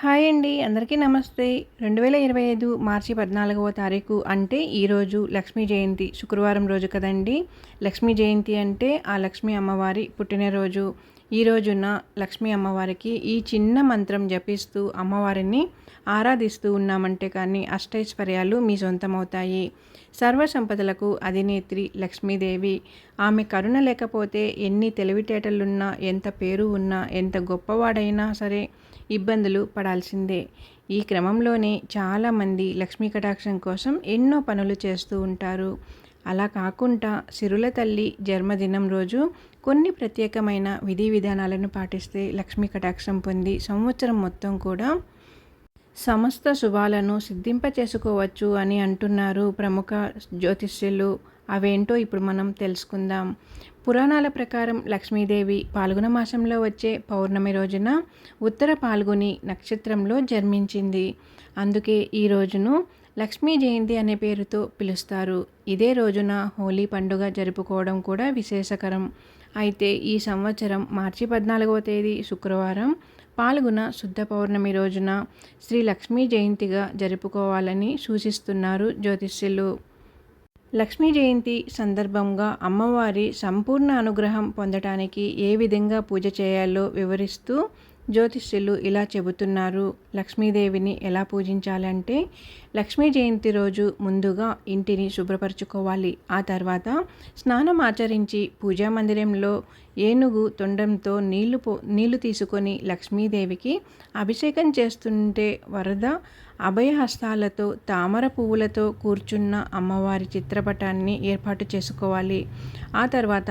Hi అండి అందరికీ నమస్తే. రెండు వేల ఇరవై ఐదు మార్చి పద్నాలుగవ తారీఖు అంటే ఈరోజు లక్ష్మీ జయంతి శుక్రవారం రోజు కదండి. లక్ష్మీ జయంతి అంటే ఆ లక్ష్మీ అమ్మవారి పుట్టినరోజు. ఈ రోజున లక్ష్మీ అమ్మవారికి ఈ చిన్న మంత్రం జపిస్తూ అమ్మవారిని ఆరాధిస్తూ ఉన్నామంటే కానీ అష్టైశ్వర్యాలు మీ సొంతమవుతాయి. సర్వ సంపదలకు అధినేత్రి లక్ష్మీదేవి. ఆమె కరుణ లేకపోతే ఎన్ని తెలివితేటలున్నా ఎంత పేరు ఉన్నా ఎంత గొప్పవాడైనా సరే ఇబ్బందులు పడాల్సిందే. ఈ క్రమంలోనే చాలామంది లక్ష్మీ కటాక్షం కోసం ఎన్నో పనులు చేస్తూ ఉంటారు. అలా కాకుండా సిరుల తల్లి జన్మదినం రోజు కొన్ని ప్రత్యేకమైన విధి విధానాలను పాటిస్తే లక్ష్మీ కటాక్షం పొంది సంవత్సరం మొత్తం కూడా సమస్త శుభాలను సిద్ధింప చేసుకోవచ్చు అని అంటున్నారు ప్రముఖ జ్యోతిష్యులు. అవేంటో ఇప్పుడు మనం తెలుసుకుందాం. పురాణాల ప్రకారం లక్ష్మీదేవి పాల్గొన మాసంలో వచ్చే పౌర్ణమి రోజున ఉత్తర పాల్గొని నక్షత్రంలో జన్మించింది. అందుకే ఈ రోజును లక్ష్మీ జయంతి అనే పేరుతో పిలుస్తారు. ఇదే రోజున హోలీ పండుగ జరుపుకోవడం కూడా విశేషకరం. అయితే ఈ సంవత్సరం మార్చి పద్నాలుగవ తేదీ శుక్రవారం పాల్గొన శుద్ధ పౌర్ణమి రోజున శ్రీ లక్ష్మీ జయంతిగా జరుపుకోవాలని సూచిస్తున్నారు జ్యోతిష్యులు. లక్ష్మీ జయంతి సందర్భంగా అమ్మవారి సంపూర్ణ అనుగ్రహం పొందటానికి ఏ విధంగా పూజ చేయాలో వివరిస్తూ జ్యోతిష్యులు ఇలా చెబుతున్నారు. లక్ష్మీదేవిని ఎలా పూజించాలంటే లక్ష్మీ జయంతి రోజు ముందుగా ఇంటిని శుభ్రపరచుకోవాలి. ఆ తర్వాత స్నానం ఆచరించి పూజా మందిరంలో ఏనుగు తొండంతో నీళ్ళు పో నీళ్ళు తీసుకొని లక్ష్మీదేవికి అభిషేకం చేస్తుంటే వరద అభయహస్తాలతో తామర పువ్వులతో కూర్చున్న అమ్మవారి చిత్రపటాన్ని ఏర్పాటు చేసుకోవాలి. ఆ తర్వాత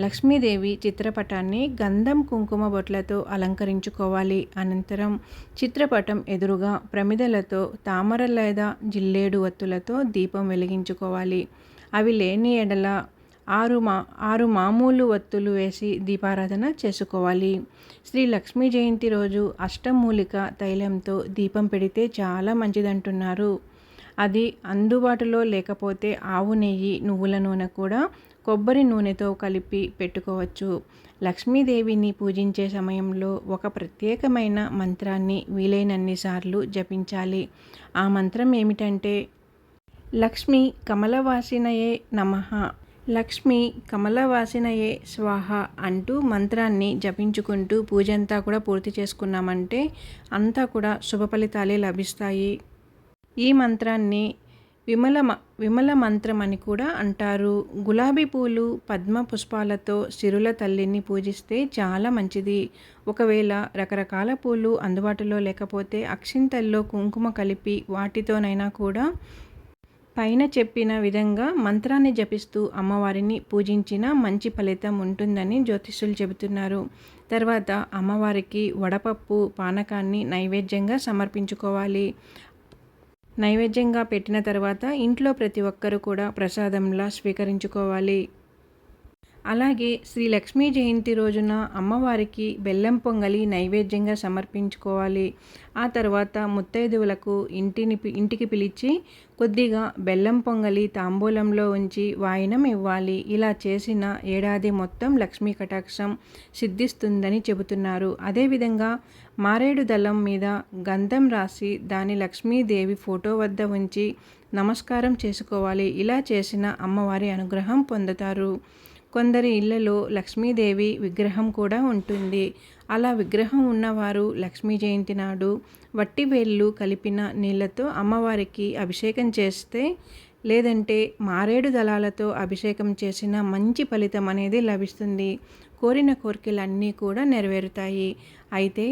లక్ష్మీదేవి చిత్రపటాన్ని గంధం కుంకుమ బొట్లతో అలంకరించుకోవాలి. అనంతరం చిత్రపటం ఎదురుగా ప్రమిదలతో తామర లేదా జిల్లేడు ఒత్తులతో దీపం వెలిగించుకోవాలి. అవి లేని ఎడల ఆరు మా ఆరు మామూలు ఒత్తులు వేసి దీపారాధన చేసుకోవాలి. శ్రీ లక్ష్మీ జయంతి రోజు అష్టమూలిక తైలంతో దీపం పెడితే చాలా మంచిదంటున్నారు. అది అందుబాటులో లేకపోతే ఆవు నెయ్యి నువ్వుల నూనె కూడా కొబ్బరి నూనెతో కలిపి పెట్టుకోవచ్చు. లక్ష్మీదేవిని పూజించే సమయంలో ఒక ప్రత్యేకమైన మంత్రాన్ని వీలైనన్ని సార్లు జపించాలి. ఆ మంత్రం ఏమిటంటే లక్ష్మి కమలవాసినయే నమ. లక్ష్మి కమలవాసినయే స్వాహ అంటూ మంత్రాన్ని జపించుకుంటూ పూజ అంతా కూడా పూర్తి చేసుకున్నామంటే అంతా కూడా శుభ ఫలితాలే లభిస్తాయి. ఈ మంత్రాన్ని విమల విమల మంత్రం అని కూడా అంటారు. గులాబీ పూలు పద్మ పుష్పాలతో సిరుల తల్లిని పూజిస్తే చాలా మంచిది. ఒకవేళ రకరకాల పూలు అందుబాటులో లేకపోతే అక్షింతల్లో కుంకుమ కలిపి వాటితోనైనా కూడా పైన చెప్పిన విధంగా మంత్రాన్ని జపిస్తూ అమ్మవారిని పూజించిన మంచి ఫలితం ఉంటుందని జ్యోతిష్యులు చెబుతున్నారు. తర్వాత అమ్మవారికి వడపప్పు పానకాన్ని నైవేద్యంగా సమర్పించుకోవాలి. నైవేద్యంగా పెట్టిన తర్వాత ఇంట్లో ప్రతి ఒక్కరూ కూడా ప్రసాదంలా స్వీకరించుకోవాలి. అలాగే శ్రీ లక్ష్మీ జయంతి రోజున అమ్మవారికి బెల్లం పొంగలి నైవేద్యంగా సమర్పించుకోవాలి. ఆ తర్వాత ముత్తైదువులకు ఇంటిని ఇంటికి పిలిచి కొద్దిగా బెల్లం పొంగలి తాంబూలంలో ఉంచి వాయినం ఇవ్వాలి. ఇలా చేసిన ఏడాది మొత్తం లక్ష్మీ కటాక్షం సిద్ధిస్తుందని చెబుతున్నారు. అదేవిధంగా మారేడు దళం మీద గంధం రాసి దాని లక్ష్మీదేవి ఫోటో వద్ద ఉంచి నమస్కారం చేసుకోవాలి. ఇలా చేసిన అమ్మవారి అనుగ్రహం పొందుతారు. కొందరి ఇళ్ళలో లక్ష్మీదేవి విగ్రహం కూడా ఉంటుంది. అలా విగ్రహం ఉన్నవారు లక్ష్మీ జయంతి నాడు వట్టి వేళ్ళు కలిపిన నీళ్ళతో అమ్మవారికి అభిషేకం చేస్తే లేదంటే మారేడు దళాలతో అభిషేకం చేసిన మంచి ఫలితం అనేది లభిస్తుంది. కోరిన కోరికలన్నీ కూడా నెరవేరుతాయి. అయితే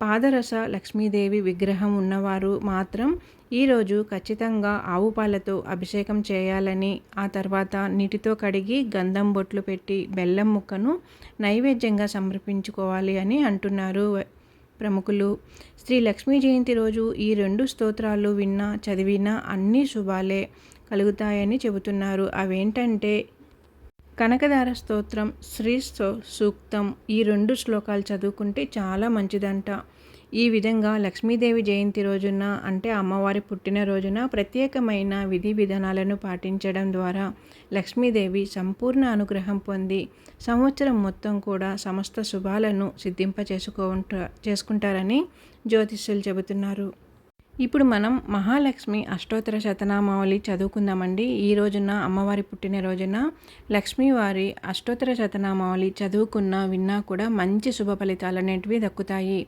పాదరస లక్ష్మీదేవి విగ్రహం ఉన్నవారు మాత్రం ఈరోజు ఖచ్చితంగా ఆవు పాలతో అభిషేకం చేయాలని ఆ తర్వాత నీటితో కడిగి గంధం బొట్లు పెట్టి బెల్లం ముక్కను నైవేద్యంగా సమర్పించుకోవాలి అని అంటున్నారు ప్రముఖులు. శ్రీ లక్ష్మీ జయంతి రోజు ఈ రెండు స్తోత్రాలు విన్నా చదివినా అన్ని శుభాలే కలుగుతాయని చెబుతున్నారు. అవేంటంటే కనకదార స్తోత్రం శ్రీ సూక్తం ఈ రెండు శ్లోకాలు చదువుకుంటే చాలా మంచిదంట. ఈ విధంగా లక్ష్మీదేవి జయంతి రోజున అంటే అమ్మవారి పుట్టినరోజున ప్రత్యేకమైన విధి విధానాలను పాటించడం ద్వారా లక్ష్మీదేవి సంపూర్ణ అనుగ్రహం పొంది సంవత్సరం మొత్తం కూడా సమస్త శుభాలను సిద్ధింప చేసుకో చేసుకుంటారని జ్యోతిష్యులు చెబుతున్నారు. ఇప్పుడు మనం మహాలక్ష్మి అష్టోత్తర శతనామావళి చదువుకుందామండి. ఈ రోజున అమ్మవారి పుట్టినరోజున లక్ష్మీవారి అష్టోత్తర శతనామావళి చదువుకున్నా విన్నా కూడా మంచి శుభ ఫలితాలు అనేటివి దక్కుతాయి.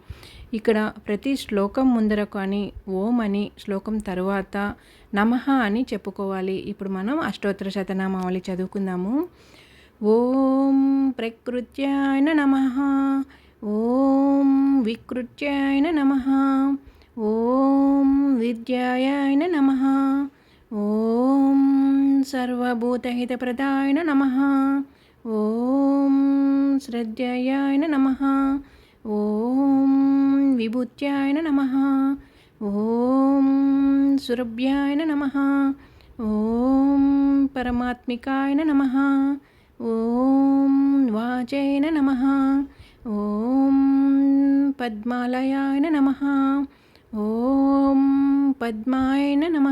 ఇక్కడ ప్రతి శ్లోకం ముందర కానీ ఓం అని శ్లోకం తరువాత నమః అని చెప్పుకోవాలి. ఇప్పుడు మనం అష్టోత్తర శతనామావళి చదువుకుందాము. ఓం ప్రకృత్యాయన నమ. ఓం వికృత్యాయన నమ. ఓం విద్యాయ నమ. ఓం సర్వభూతహితప్రదాయ నమ. ఓం శ్రద్ధయాయ నమ. ఓం విభూత్యాయ నమ. ఓం సురభ్యాయ నమ. ఓం పరమాత్మికాయ నమ. ఓం వాచైన నమ. ఓం పద్మాలయాయ నమ. ఓం పద్మాయన నమ.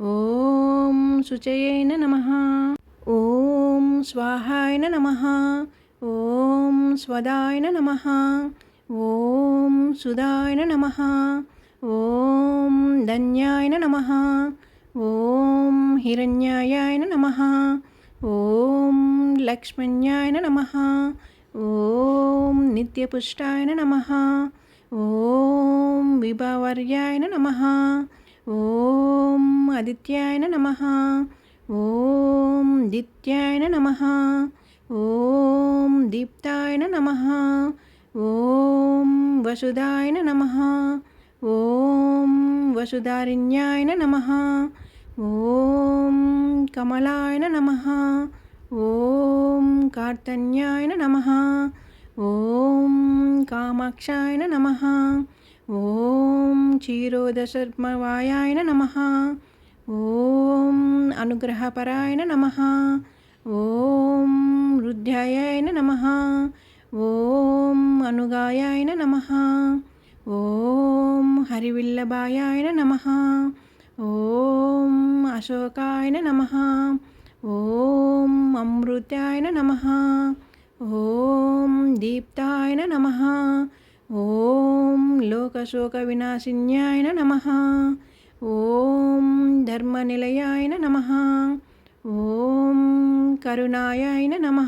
ఓం శుచయేన నమ. ఓం స్వాహాయన నమ. ఓం స్వదాయన నమ. ఓం సుదాయన నమ. ఓం ధన్యాయన నమ. ఓం హిరణ్యాయన నమ. ఓం లక్ష్మణ్యాయన నమ. ఓం నిత్యపుష్టాయన నమ. ఓం విభావర్యాయ నమ. ఓం ఆదిత్యాయ నమ. ఓం దిత్యాయ నమ. ఓం దీప్తాయ నమ. ఓం వసుదాయ నమ. ఓం వసుధారిణ్యాయ నమ. ఓం కమలాయ నమ. ఓం కార్తన్యాయ నమ. ఓం కామాక్షాయ నమ. ఓం క్షీరోదశర్మవాయాయ నమ. ఓం అనుగ్రహపరాయ నమ. ఓం రుద్ధ్యాయ నమ. ఓం అనుగాయాయన నమ. ఓం హరివిల్లభాయాయ నమ. ఓం అశోకాయన నమ. ఓం అమృతాయ నమ. ఓం దీప్తాయ నమ. ఓం లోకశోక లోకశోకవినాశిన్యాయ నమ. ఓం ధర్మనిలయాయ నమ. ఓం కరుణాయ నమ.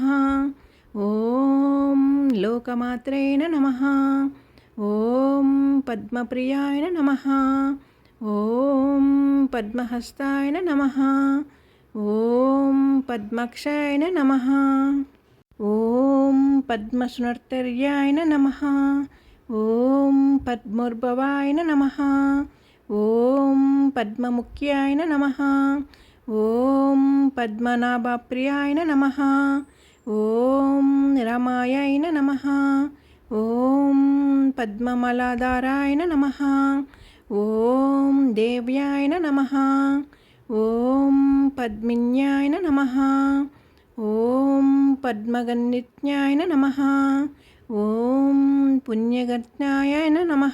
ఓం లోకమాత్రేణ నమ. ఓం పద్మప్రియాయ నమ. ఓం పద్మహస్తాయ నమ. ఓం పద్మక్షాయ నమ. ఓం పద్మసునర్తర్యాయన నమ. ఓం పద్మోర్భవాయన నమ. ఓం పద్మముఖ్యాయన నమ. ఓం పద్మనాభప్రియాయన నమ. ఓం రమాయాయ నమ. ఓం పద్మమలాధారాయన నమ. ఓం దేవ్యాయన నమ. ఓం పద్మిన్యాయన నమ. ఓం పద్మగన్నిత్యాయ నమ. ఓం పుణ్యగత్యాయ నమ.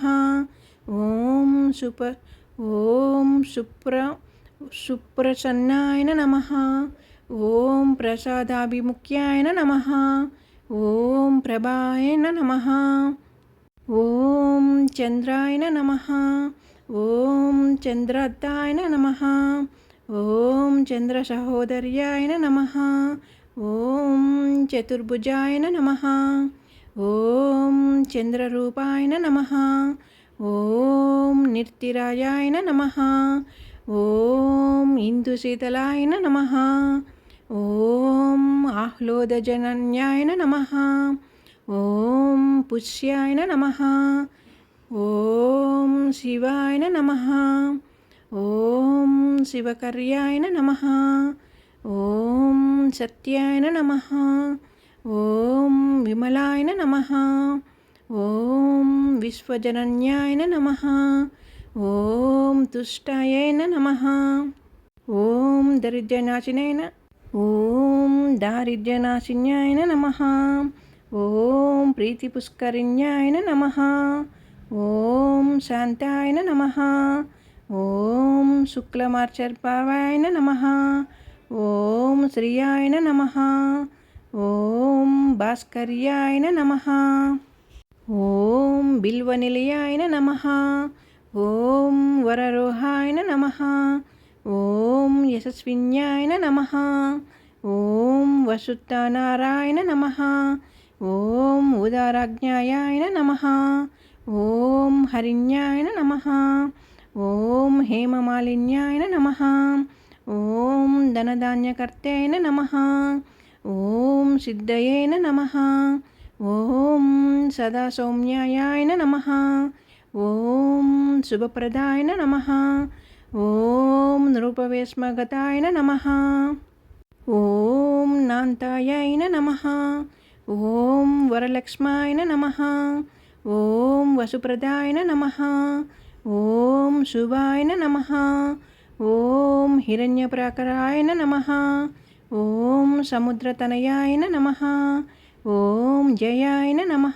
ఓం సుప ఓం సుప్ర సుప్రసన్నాయ నమ. ఓం ప్రసాదాభిముఖ్యాయ నమ. ఓం ప్రభాయ నమ. ఓం చంద్రాయ నమ. ఓం చంద్రద్దాయ నమ. ఓం చంద్ర సహోదర్యాయ నమ. ఓం చతుర్భుజాయ నమ. ఓం చంద్రరూపాయ నమ. ఓం నిర్తిరాజాయ నమ. ఓం ఇందుశీతలాయ నమ. ఓం ఆహ్లోదజనన్యాయ నమ. ఓం పుష్యాయ నమ. ఓం శివాయ నమ. ఓం శివకర్యాయ నమ ఓం సత్యాయ నమ ఓం విమలాయ నమ ఓం విశ్వజనన్యాయ నమ ఓం తుష్టాయ నమ ఓం దరిద్రనాశినైన ఓం దారిద్ర్యనాశిన్యాయ నమ ఓం ప్రీతిపుష్కరిణ్యాయ నమ ఓం శాంతాయన నమ ఓం శుక్లమార్చర్పావాయన నమ. ఓం శ్రీయాయన నమ. ఓం భాస్కర్యాయన నమ. ఓం బిల్వనిలయాయన నమ. ఓం వరరోహాయన నమ. ఓం యశస్విన్యాయన నమ. ఓం వసుత్తానారాయణ నమ. ఓం ఉదారాజ్ఞాయాయన నమ. ఓం హరిణ్యాయన నమ. ఓం హేమమాలిన్యాయన నమ. ఓం ధనధాన్యకర్తేన నమ. ఓం సిద్ధయేన నమ. ఓం సదా సౌమ్యాయాయన నమ. ఓం శుభప్రదాయన నమ. ఓం నృపవేశ్మగతాయన నమ. ఓం నాంతాయాయన నమ. ఓం వరలక్ష్మాయన నమ. ఓం వసుప్రదాయన నమ. ఓం శుభాయన నమ. ఓం హిరణ్యప్రాకరాయన నమ. ఓం సముద్రతనయాయన నమ. ఓం జయాయన నమ.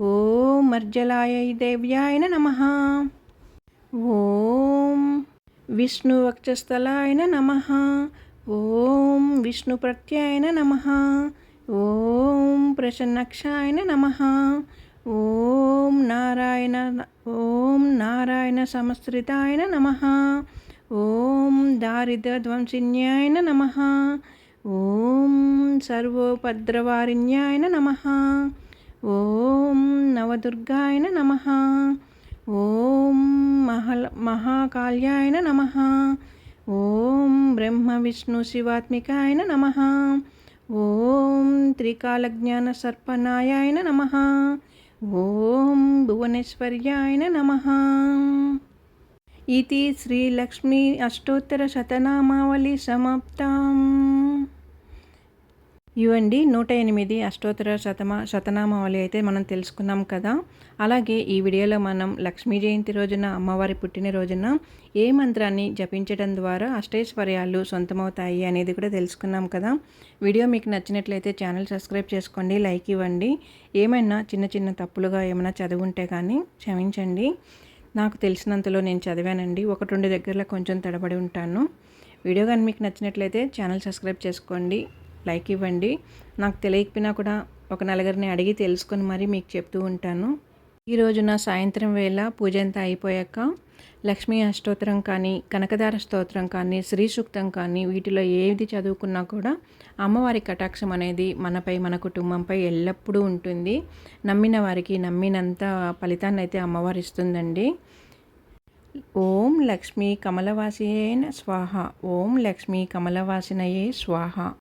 ఓం మర్జలాయ దేవ్యాయన నమ. ఓం విష్ణువక్షస్థలాయన నమ. ఓం విష్ణుప్రత్యాయన నమ. ఓం ప్రసన్నక్షాయన నమ. ఓం నారాయణ ఓం నారాయణ సమశ్రితాయన నమ. ఓం దారిద్రధ్వంసిన్యాయన నమ. ఓం సర్వోపద్రవారిణ్యాయన నమ. ఓం నవదుర్గాయన నమ. ఓం మహల మహాకాళ్యాయన నమ. ఓం బ్రహ్మ విష్ణు శివాత్మికాయన నమ. ఓం త్రికాలజ్ఞాన సర్పనాయాయన నమ. ఓం భువనేశ్వర్యాయ నమ. ఇది శ్రీలక్ష్మీ అష్టోత్తర శతనామావళి సమాప్తం. ఇవండి నూట ఎనిమిది అష్టోత్తర శతమ శతనామావళి అయితే మనం తెలుసుకున్నాం కదా. అలాగే ఈ వీడియోలో మనం లక్ష్మీ జయంతి రోజున అమ్మవారి పుట్టినరోజున ఏ మంత్రాన్ని జపించడం ద్వారా అష్టైశ్వర్యాలు సొంతమవుతాయి అనేది కూడా తెలుసుకున్నాం కదా. వీడియో మీకు నచ్చినట్లయితే ఛానల్ సబ్స్క్రైబ్ చేసుకోండి లైక్ ఇవ్వండి. ఏమైనా చిన్న చిన్న తప్పులుగా ఏమైనా చదువుంటే కానీ క్షమించండి. నాకు తెలిసినంతలో నేను చదివానండి. ఒకటి రెండు దగ్గరలో కొంచెం తడబడి ఉంటాను. వీడియో కానీ మీకు నచ్చినట్లయితే ఛానల్ సబ్స్క్రైబ్ చేసుకోండి. లైక్ ఇవ్వండి. నాకు తెలియకపోయినా కూడా ఒక నలుగురిని అడిగి తెలుసుకొని మరీ మీకు చెప్తూ ఉంటాను. ఈరోజు నా సాయంత్రం వేళ పూజ అంతా అయిపోయాక లక్ష్మీ అష్టోత్తరం కానీ కనకదార స్తోత్రం కానీ శ్రీ సూక్తం కానీ వీటిలో ఏది చదువుకున్నా కూడా అమ్మవారి కటాక్షం అనేది మనపై మన కుటుంబంపై ఎల్లప్పుడూ ఉంటుంది. నమ్మిన వారికి నమ్మినంత ఫలితాన్ని అయితే అమ్మవారు ఇస్తుందండి. ఓం లక్ష్మీ కమలవాసియే స్వాహ. ఓం లక్ష్మీ కమలవాసినయే స్వాహ.